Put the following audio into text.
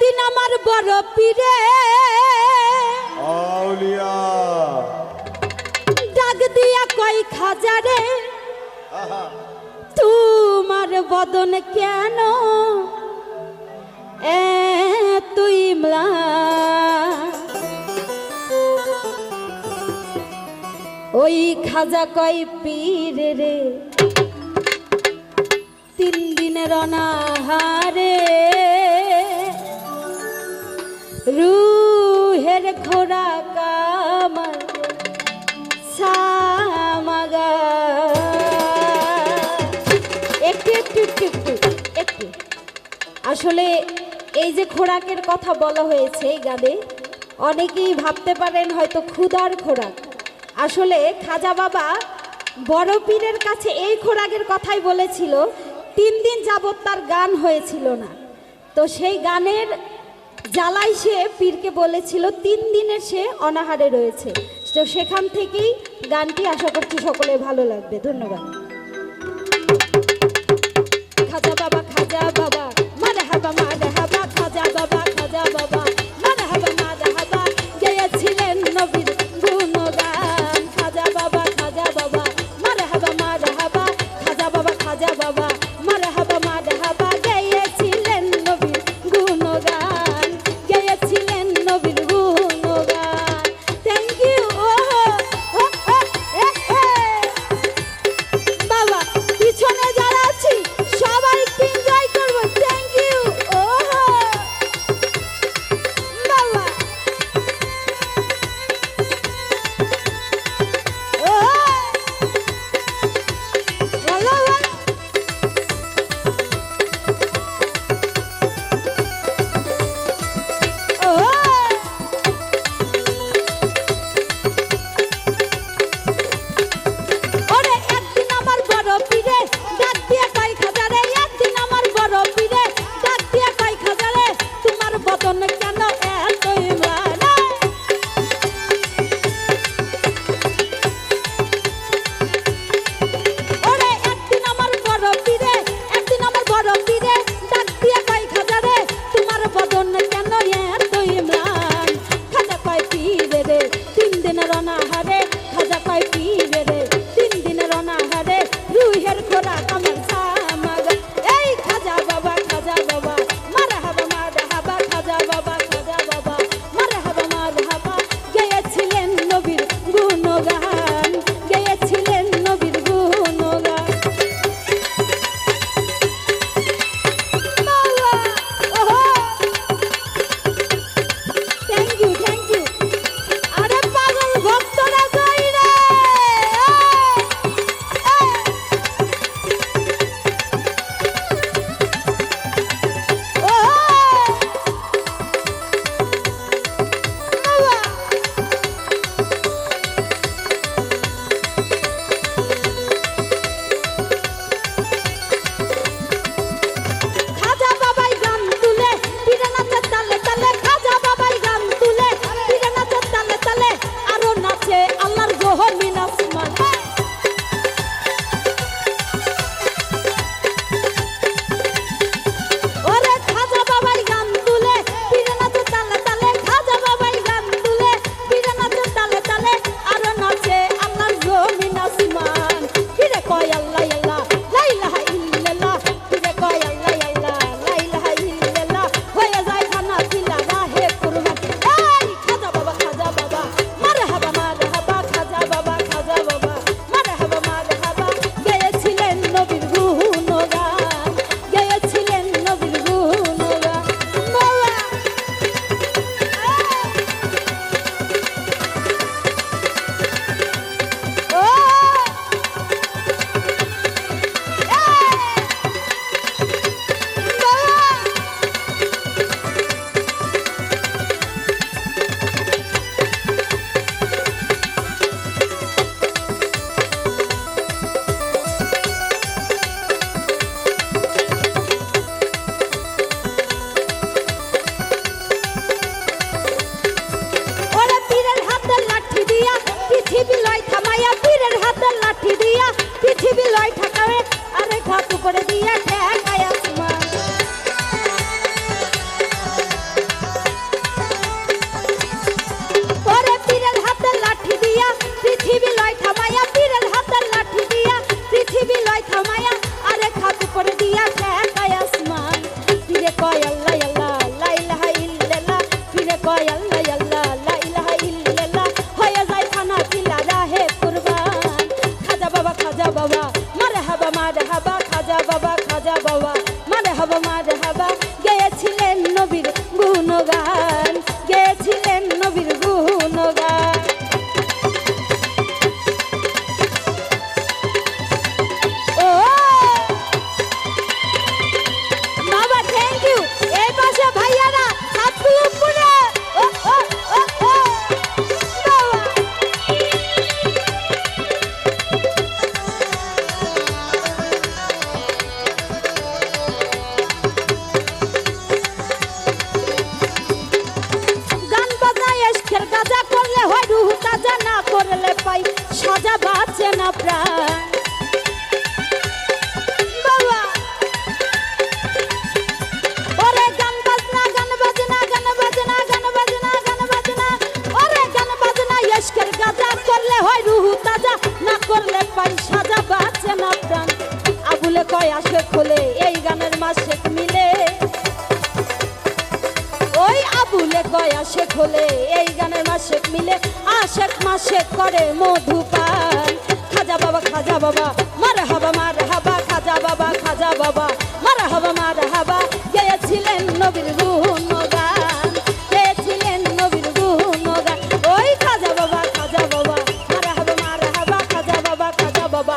একদিন আমার বড় পীরে। ডাক দিয়া কই খাজারে তোমার বদন কেন এ তুই ওই খাজা কই পীর রে তিন দিনের অনাহারে আসলে এই যে খোরাকের কথা বলা হয়েছে এই গানে, অনেকেই ভাবতে পারেন হয়তো ক্ষুধার খোরাক। আসলে খাজা বাবা বড় পীরের কাছে এই খোরাকের কথাই বলেছিল, তিন দিন যাবৎ তার গান হয়েছিল না। তো সেই গানের জ্বালাই সে পীরকে বলেছিল, তিন দিনের সে অনাহারে রয়েছে। তো সেখান থেকেই গানটি আশা করছি সকলে ভালো লাগবে। ধন্যবাদ। খাজা বাবা খাজা বাবা। খোলে, এই গানের মাসেক মিলে। ওই আবুলে কয় আশেক হলে এই গানের মাসেক মিলে। আশেক মাসেক করে মধুপান খাজা বাবা খাজা বাবা মার হাবা মার হাবা খাজা বাবা খাজা বাবা মার হাবা মার হাবা গেয়েছিলেন নবীর নবীর গুণগান। ওই খাজা বাবা খাজা বাবা মার হাবা মার হাবা খাজা বাবা খাজা বাবা।